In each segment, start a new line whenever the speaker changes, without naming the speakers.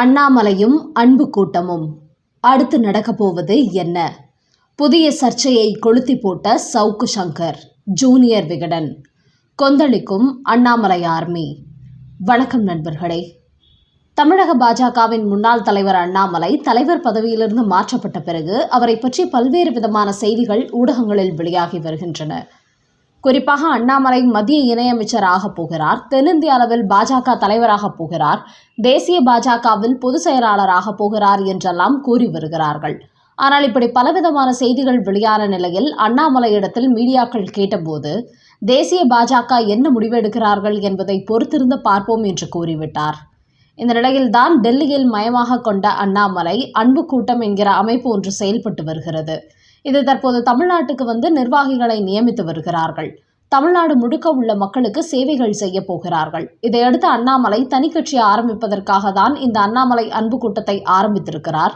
அண்ணாமலையும் அன்பு கூட்டமும். அடுத்து நடக்கப் போவது என்ன? புதிய சர்ச்சையை கொளுத்தி போட்ட சவுக்கு சங்கர் ஜூனியர் விகடன் கொந்தளிக்கும் அண்ணாமலை ஆர்மி. வணக்கம் நண்பர்களே. தமிழக பாஜகவின் முன்னாள் தலைவர் அண்ணாமலை தலைவர் பதவியிலிருந்து மாற்றப்பட்ட பிறகு அவரை பற்றி பல்வேறு விதமான செய்திகள் ஊடகங்களில் வெளியாகி வருகின்றன. குறிப்பாக அண்ணாமலை மத்திய இணையமைச்சராக போகிறார். தென்னிந்திய அளவில் பாஜக தலைவராக போகிறார். தேசிய பாஜகவில் பொதுச் செயலாளராக போகிறார் என்றெல்லாம் கூறி வருகிறார்கள். ஆனால் இப்படி பலவிதமான செய்திகள் வெளியான நிலையில் அண்ணாமலையிடத்தில் மீடியாக்கள் கேட்டபோது தேசிய பாஜக என்ன முடிவெடுக்கிறார்கள் என்பதை பொறுத்திருந்து பார்ப்போம் என்று கூறிவிட்டார். இந்த நிலையில்தான் டெல்லியில் மயமாக கொண்ட அண்ணாமலை அன்பு கூட்டம் என்கிற அமைப்பு ஒன்று செயல்பட்டு வருகிறது. இது தற்போது தமிழ்நாட்டுக்கு வந்து நிர்வாகிகளை நியமித்து வருகிறார்கள். தமிழ்நாடு முழுக்க உள்ள மக்களுக்கு சேவைகள் செய்ய போகிறார்கள். இதையடுத்து அண்ணாமலை தனி ஆரம்பிப்பதற்காக தான் இந்த அண்ணாமலை அன்பு கூட்டத்தை ஆரம்பித்திருக்கிறார்.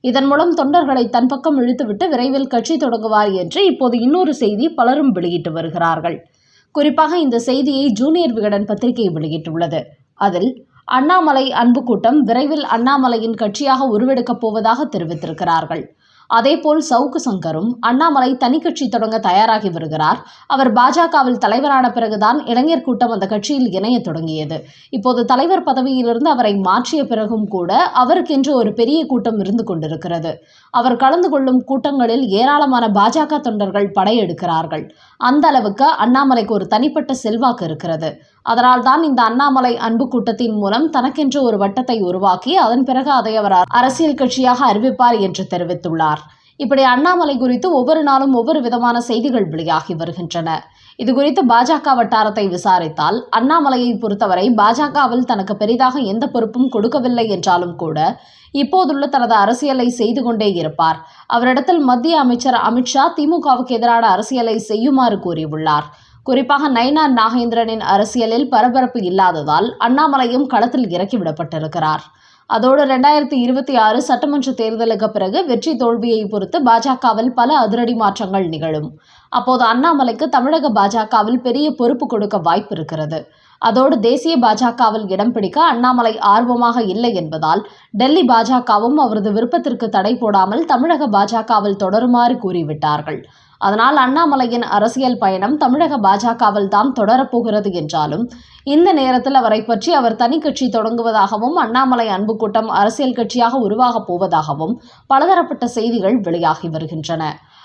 இதன் மூலம் தொண்டர்களை தன் பக்கம் இழுத்துவிட்டு விரைவில் கட்சி தொடங்குவார் என்று இப்போது இன்னொரு செய்தி பலரும் வெளியிட்டு வருகிறார்கள். குறிப்பாக இந்த செய்தியை ஜூனியர் விகடன் பத்திரிகை வெளியிட்டுள்ளது. அதில் அண்ணாமலை அன்பு கூட்டம் விரைவில் அண்ணாமலையின் கட்சியாக உருவெடுக்கப் போவதாக தெரிவித்திருக்கிறார்கள். அதேபோல் சவுக்கு சங்கரும் அண்ணாமலை தனி கட்சி தொடங்க தயாராகி வருகிறார். அவர் பாஜகவில் தலைவரான பிறகுதான் இளைஞர் கூட்டம் அந்த கட்சியில் இணைய தொடங்கியது. இப்போது தலைவர் பதவியிலிருந்து அவரை மாற்றிய பிறகும் கூட அவருக்கென்று ஒரு பெரிய கூட்டம் இருந்து கொண்டிருக்கிறது. அவர் கலந்து கொள்ளும் கூட்டங்களில் ஏராளமான பாஜக தொண்டர்கள் படையெடுக்கிறார்கள். அந்த அளவுக்கு அண்ணாமலைக்கு ஒரு தனிப்பட்ட செல்வாக்கு இருக்கிறது. அதனால்தான் இந்த அண்ணாமலை அன்பு கூட்டத்தின் மூலம் தனக்கென்று ஒரு வட்டத்தை உருவாக்கி அதன் பிறகு அதை அவர் அரசியல் கட்சியாக அறிவிப்பார் என்று தெரிவித்துள்ளார். இப்படி அண்ணாமலை குறித்து ஒவ்வொரு நாளும் ஒவ்வொரு விதமான செய்திகள் வெளியாகி வருகின்றன. இது குறித்து பாஜக வட்டாரத்தை விசாரித்தால் அண்ணாமலையை பொறுத்தவரை பாஜகவில் தனக்கு பெரிதாக எந்த பொறுப்பும் கொடுக்கவில்லை என்றாலும் கூட இப்போதுள்ள தனது அரசியலை செய்து கொண்டே இருப்பார். அவரிடத்தில் மத்திய அமைச்சர் அமித்ஷா திமுகவுக்கு எதிரான அரசியலை செய்யுமாறு கூறியுள்ளார். குறிப்பாக நைனா நாகேந்திரனின் அரசியலில் பரபரப்பு இல்லாததால் அண்ணாமலையும் களத்தில் இறக்கிவிடப்பட்டிருக்கிறார் அதோடு ரெண்டாயிரத்தி இருபத்தி ஆறு சட்டமன்ற தேர்தலுக்கு பிறகு வெற்றி தோல்வியை பொறுத்து பாஜகவில் பல அதிரடி மாற்றங்கள் நிகழும். அப்போது அண்ணாமலைக்கு தமிழக பாஜகவில் பெரிய பொறுப்பு கொடுக்க வாய்ப்பு இருக்கிறது. அதோடு தேசிய பாஜகவில் இடம் பிடிக்க அண்ணாமலை ஆர்வமாக இல்லை என்பதால் டெல்லி பாஜகவும் அவரது விருப்பத்திற்கு தடை போடாமல் தமிழக பாஜகவில் தொடருமாறு கூறிவிட்டார்கள். அதனால் அண்ணாமலையின் அரசியல் பயணம் தமிழக பாஜகவில் தான் தொடரப்போகிறது என்றாலும் இந்த நேரத்தில் அவரை பற்றி அவர் தனி கட்சி தொடங்குவதாகவும் அண்ணாமலை அன்பு கூட்டம் அரசியல் கட்சியாக உருவாகப் போவதாகவும் பலதரப்பட்ட செய்திகள் வெளியாகி வருகின்றன.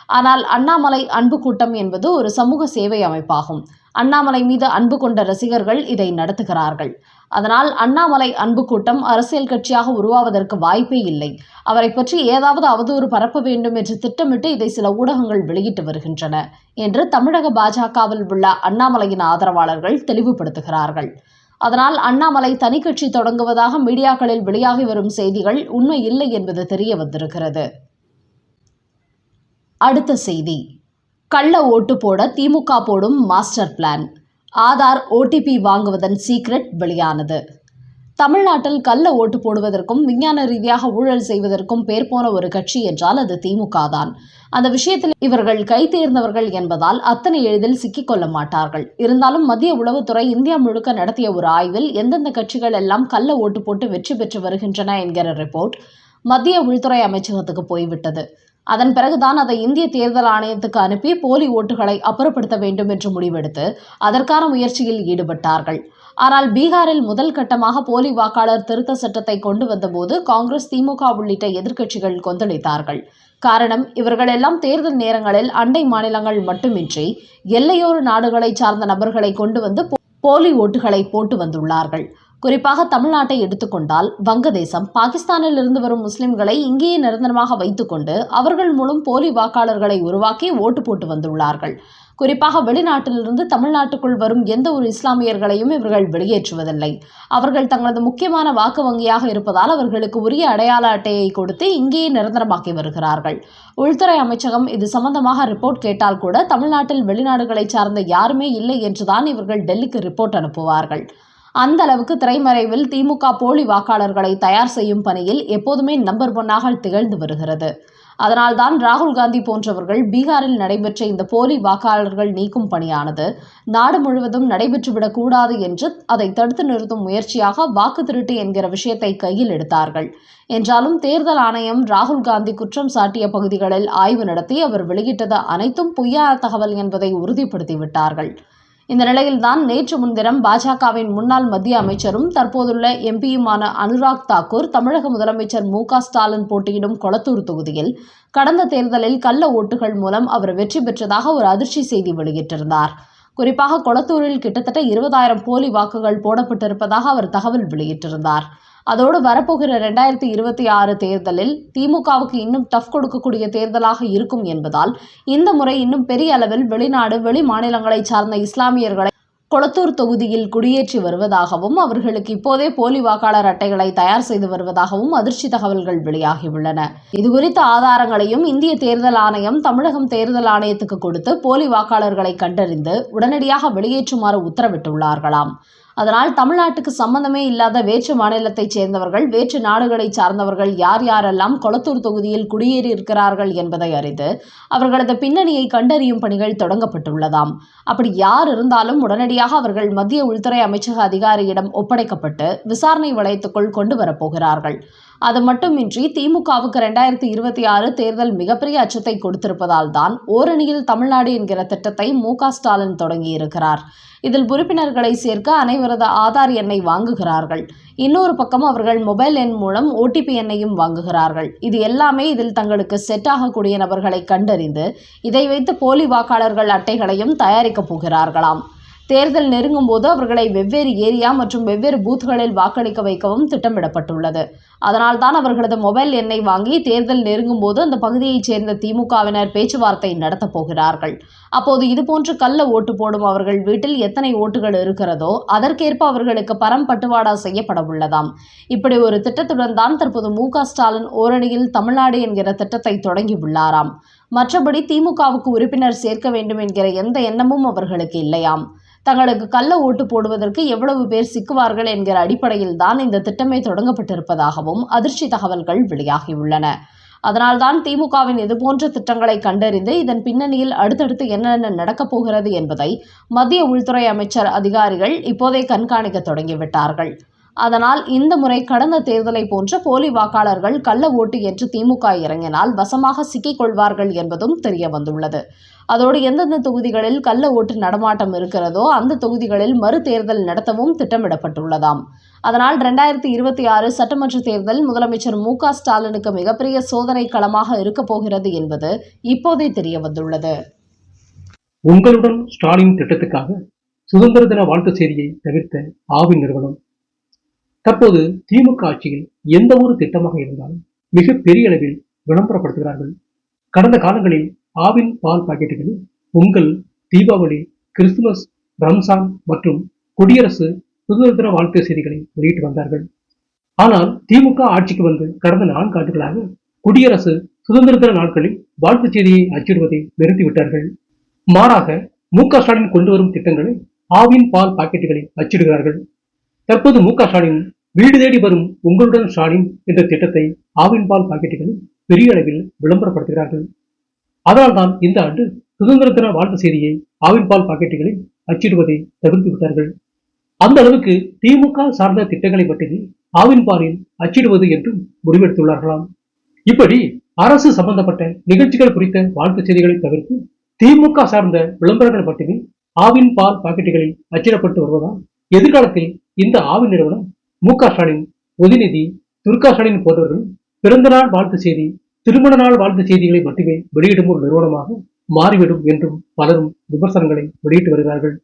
ஆனால் அண்ணாமலை அன்பு கூட்டம் என்பது ஒரு சமூக சேவை அமைப்பாகும். அண்ணாமலை மீது அன்பு கொண்ட ரசிகர்கள் இதை நடத்துகிறார்கள். அதனால் அண்ணாமலை அன்பு கூட்டம் அரசியல் கட்சியாக உருவாவதற்கு வாய்ப்பே இல்லை. அவரை பற்றி ஏதாவது அவதூறு பரப்ப வேண்டும் என்று திட்டமிட்டு இதை சில ஊடகங்கள் வெளியிட்டு வருகின்றன என்று தமிழக பாஜகவில் உள்ள அண்ணாமலையின் ஆதரவாளர்கள் தெளிவுபடுத்துகிறார்கள். அதனால் அண்ணாமலை தனி கட்சி தொடங்குவதாக மீடியாக்களில் வெளியாகி வரும் செய்திகள் உண்மை இல்லை என்பது தெரிய வந்திருக்கிறது. அடுத்த செய்தி. கள்ள ஓட்டு போட திமுக போடும் மாஸ்டர் பிளான். ஆதார் ஓடிபி வாங்குவதன் சீக்ரெட் வெளியானது. தமிழ்நாட்டில் கள்ள ஓட்டு போடுவதற்கும் விஞ்ஞான ரீதியாக ஊழல் செய்வதற்கும் பேர் போன ஒரு கட்சி என்றால் அது திமுக தான். அந்த விஷயத்தில் இவர்கள் கை தேர்ந்தவர்கள் என்பதால் அத்தனை எளிதில் சிக்கிக்கொள்ள மாட்டார்கள். இருந்தாலும் மத்திய உளவுத்துறை இந்தியா முழுக்க நடத்திய ஒரு ஆய்வில் எந்தெந்த கட்சிகள் எல்லாம் கள்ள ஓட்டு போட்டு வெற்றி பெற்று வருகின்றன என்கிற ரிப்போர்ட் மத்திய உள்துறை அமைச்சகத்துக்கு போய்விட்டது. அதன் பிறகுதான் அதை இந்திய தேர்தல் ஆணையத்துக்கு அனுப்பி போலி ஓட்டுகளை அப்புறப்படுத்த வேண்டும் என்று முடிவெடுத்து அதற்கான முயற்சியில் ஈடுபட்டார்கள். ஆனால் பீகாரில் முதல் கட்டமாக போலி வாக்காளர் திருத்த சட்டத்தை கொண்டு வந்தபோது காங்கிரஸ் திமுக உள்ளிட்ட எதிர்க்கட்சிகள் கொந்தளித்தார்கள். காரணம் இவர்கள் எல்லாம் தேர்தல் நேரங்களில் அண்டை மாநிலங்கள் மட்டுமின்றி எல்லையோர நாடுகளை சார்ந்த நபர்களை கொண்டு வந்து போலி ஓட்டுகளை போட்டு வந்துள்ளார்கள். குறிப்பாக தமிழ்நாட்டை எடுத்துக்கொண்டால் வங்கதேசம் பாகிஸ்தானில் இருந்து வரும் முஸ்லிம்களை இங்கேயே நிரந்தரமாக வைத்துக்கொண்டு அவர்கள் மூலம் போலி வாக்காளர்களை உருவாக்கி ஓட்டு போட்டு வந்துள்ளார்கள். குறிப்பாக வெளிநாட்டிலிருந்து தமிழ்நாட்டுக்குள் வரும் எந்த ஒரு இஸ்லாமியர்களையும் இவர்கள் வெளியேற்றுவதில்லை. அவர்கள் தங்களது முக்கியமான வாக்கு வங்கியாக இருப்பதால் அவர்களுக்கு உரிய அடையாள அட்டையை கொடுத்து இங்கேயே நிரந்தரமாக்கி வருகிறார்கள். உள்துறை அமைச்சகம் இது சம்பந்தமாக ரிப்போர்ட் கேட்டால் கூட தமிழ்நாட்டில் வெளிநாடுகளை சார்ந்த யாருமே இல்லை என்றுதான் இவர்கள் டெல்லிக்கு ரிப்போர்ட் அனுப்புவார்கள். அந்த அளவுக்கு திரைமறைவில் திமுக போலி வாக்காளர்களை தயார் செய்யும் பணியில் எப்போதுமே நம்பர் ஒன்னாக திகழ்ந்து வருகிறது. அதனால்தான் ராகுல் காந்தி போன்றவர்கள் பீகாரில் நடைபெற்ற இந்த போலி வாக்காளர்கள் நீக்கும் பணியானது நாடு முழுவதும் நடைபெற்றுவிடக்கூடாது என்று அதை தடுத்து நிறுத்தும் முயற்சியாக வாக்கு திருட்டு என்கிற விஷயத்தை கையில் எடுத்தார்கள். என்றாலும் தேர்தல் ஆணையம் ராகுல் காந்தி குற்றம் சாட்டிய பகுதிகளில் ஆய்வு நடத்தி அவர் வெளியிட்டது அனைத்தும் பொய்யான தகவல் என்பதை உறுதிப்படுத்திவிட்டார்கள். இந்த நிலையில்தான் நேற்று முன்தினம் பாஜகவின் முன்னாள் மத்திய அமைச்சரும் தற்போதுள்ள எம்பியுமான அனுராக் தாக்கூர் தமிழக முதலமைச்சர் மு ஸ்டாலின் போட்டியிடும் கொளத்தூர் தொகுதியில் கடந்த தேர்தலில் கள்ள ஓட்டுகள் மூலம் அவர் வெற்றி பெற்றதாக ஒரு அதிர்ச்சி செய்தி வெளியிட்டிருந்தார். குறிப்பாக கொளத்தூரில் கிட்டத்தட்ட இருபதாயிரம் போலி வாக்குகள் போடப்பட்டிருப்பதாக அவர் தகவல் வெளியிட்டிருந்தார். அதோடு வரப்போகிற ரெண்டாயிரத்தி இருபத்தி ஆறு தேர்தலில் திமுகவுக்கு இன்னும் டஃப் கொடுக்கக்கூடிய தேர்தலாக இருக்கும் என்பதால் இந்த முறை இன்னும் பெரிய அளவில் வெளிநாடு வெளி மாநிலங்களைச் சார்ந்த இஸ்லாமியர்களை கொளத்தூர் தொகுதியில் குடியேற்றி வருவதாகவும் அவர்களுக்கு இப்போதே போலி வாக்காளர் அட்டைகளை தயார் செய்து வருவதாகவும் அதிர்ச்சி தகவல்கள் வெளியாகியுள்ளன. இதுகுறித்த ஆதாரங்களையும் இந்திய தேர்தல் ஆணையம் தமிழகம் தேர்தல் ஆணையத்துக்கு கொடுத்து போலி வாக்காளர்களை கண்டறிந்து உடனடியாக வெளியேற்றுமாறு உத்தரவிட்டுள்ளார்களாம். அதனால் தமிழ்நாட்டுக்கு சம்பந்தமே இல்லாத வேற்று மாநிலத்தைச் சேர்ந்தவர்கள் வேற்று நாடுகளைச் சார்ந்தவர்கள் யார் யாரெல்லாம் கொளத்தூர் தொகுதியில் குடியேறி இருக்கிறார்கள் என்பதை அறிந்து அவர்களது பின்னணியை கண்டறியும் பணிகள் தொடங்கப்பட்டுள்ளதாம். அப்படி யார் இருந்தாலும் உடனடியாக அவர்கள் மத்திய உள்துறை அமைச்சக அதிகாரியிடம் ஒப்படைக்கப்பட்டு விசாரணை வளையத்துக்குள் கொண்டு வரப்போகிறார்கள் அது மட்டுமின்றி திமுகவுக்கு ரெண்டாயிரத்தி இருபத்தி ஆறு தேர்தல் மிகப்பெரிய அச்சத்தை கொடுத்திருப்பதால் தான் ஓரணியில் தமிழ்நாடு என்கிற திட்டத்தை மு க ஸ்டாலின் தொடங்கியிருக்கிறார். இதில் உறுப்பினர்களை சேர்க்க அனைவரது ஆதார் எண்ணை வாங்குகிறார்கள். இன்னொரு பக்கம் அவர்கள் மொபைல் எண் மூலம் ஓடிபி எண்ணையும் வாங்குகிறார்கள். இது எல்லாமே இதில் தங்களுக்கு செட் ஆகக்கூடிய நபர்களை கண்டறிந்து இதை வைத்து போலி வாக்காளர்கள் அட்டைகளையும் தயாரிக்கப் போகிறார்களாம். தேர்தல் நெருங்கும் போது அவர்களை வெவ்வேறு ஏரியா மற்றும் வெவ்வேறு பூத்களில் வாக்களிக்க வைக்கவும் திட்டமிடப்பட்டுள்ளது. அதனால்தான் அவர்களது மொபைல் எண்ணை வாங்கி தேர்தல் நெருங்கும் போது அந்த பகுதியைச் சேர்ந்த திமுகவினர் பேச்சுவார்த்தை நடத்தப் போகிறார்கள். அப்போது இதுபோன்று கள்ள ஓட்டு போடும் அவர்கள் வீட்டில் எத்தனை ஓட்டுகள் இருக்கிறதோ அதற்கேற்ப அவர்களுக்கு பரம் பட்டுவாடா செய்யப்பட உள்ளதாம். இப்படி ஒரு திட்டத்துடன் தான் தற்போது மு ஸ்டாலின் ஓரணியில் தமிழ்நாடு என்கிற திட்டத்தை தொடங்கியுள்ளாராம் மற்றபடி திமுகவுக்கு உறுப்பினர் சேர்க்க வேண்டும் என்கிற எந்த எண்ணமும் அவர்களுக்கு இல்லையாம். தங்களுக்கு கள்ள ஓட்டு போடுவதற்கு எவ்வளவு பேர் சிக்குவார்கள் என்கிற அடிப்படையில் தான் இந்த திட்டமே தொடங்கப்பட்டிருப்பதாகவும் அதிர்ச்சி தகவல்கள் வெளியாகியுள்ளன. அதனால்தான் திமுகவின் இதுபோன்ற திட்டங்களை கண்டறிந்து இதன் பின்னணியில் அடுத்தடுத்து என்னென்ன நடக்கப் போகிறது என்பதை மத்திய உள்துறை அமைச்சர் அதிகாரிகள் இப்போதே கண்காணிக்க தொடங்கிவிட்டார்கள். அதனால் இந்த முறை கடந்த தேர்தலை போன்ற போலி வாக்காளர்கள் கள்ள ஓட்டு என்று திமுக இறங்கினால் வசமாக சிக்கிக் கொள்வார்கள் என்பதும் தெரிய வந்துள்ளது அதோடு எந்தெந்த தொகுதிகளில் கள்ள ஓட்டு நடமாட்டம் இருக்கிறதோ அந்த தொகுதிகளில் மறு தேர்தல் நடத்தவும் திட்டமிடப்பட்டுள்ளதாம். அதனால் ரெண்டாயிரத்தி இருபத்தி ஆறு சட்டமன்ற தேர்தல் முதலமைச்சர் மு க ஸ்டாலினுக்கு மிகப்பெரிய சோதனை களமாக இருக்கப் போகிறது என்பது இப்போதே தெரிய வந்துள்ளது
உங்களுடன் ஸ்டாலின் திட்டத்துக்காக சுதந்திர தின வாழ்த்து செய்தியை தவிர்த்த ஆவின் நிறுவனம் தற்போது திமுக ஆட்சியில் எந்த ஒரு திட்டமாக இருந்தாலும் மிக பெரிய அளவில் விளம்பரப்படுத்துகிறார்கள். கடந்த காலங்களில் ஆவின் பால் பாக்கெட்டுகளில் பொங்கல் தீபாவளி கிறிஸ்துமஸ் ரம்சான் மற்றும் குடியரசு சுதந்திர வாழ்த்து செய்திகளை வெளியிட்டு வந்தார்கள். ஆனால் திமுக ஆட்சிக்கு வந்து கடந்த நான்கு ஆண்டுகளாக குடியரசு சுதந்திர தின நாட்களில் வாழ்த்துச் செய்தியை அச்சிடுவதை நிறுத்திவிட்டார்கள். மாறாக மு க ஸ்டாலின் கொண்டு வரும் திட்டங்களை ஆவின் பால் பாக்கெட்டுகளில் அச்சிடுகிறார்கள். தற்போது மு க ஸ்டாலின் வீடு தேடி வரும் உங்களுடன் ஸ்டாலின் என்ற திட்டத்தை ஆவின் பால் பாக்கெட்டுகளில் பெரிய அளவில் விளம்பரப்படுத்துகிறார்கள். அதனால்தான் இந்த ஆண்டு சுதந்திர தின வாழ்த்து செய்தியை ஆவின் பால் பாக்கெட்டுகளில் அச்சிடுவதை தவிர்த்து விட்டார்கள். அந்த அளவுக்கு திமுக சார்ந்த திட்டங்களை மட்டுமே ஆவின் பாலில் அச்சிடுவது என்றும் முடிவெடுத்துள்ளார்களாம். இப்படி அரசு சம்பந்தப்பட்ட நிகழ்ச்சிகள் குறித்த வாழ்த்து செய்திகளை தவிர்த்து திமுக சார்ந்த விளம்பரங்கள் மட்டுமே ஆவின் பால் பாக்கெட்டுகளில் அச்சிடப்பட்டு வருவதால் எதிர்காலத்தில் இந்த ஆவின் நிறுவனம் மு க ஸ்டாலின் உதயநிதி துர்கா ஸ்டாலின் போன்றவர்கள் பிறந்த நாள் வாழ்த்து செய்தி திருமண நாள் வாழ்த்து செய்திகளை மட்டுமே வெளியிடும் ஒரு நிறுவனமாக மாறிவிடும் என்றும் பலரும் விமர்சனங்களை வெளியிட்டு வருகிறார்கள்.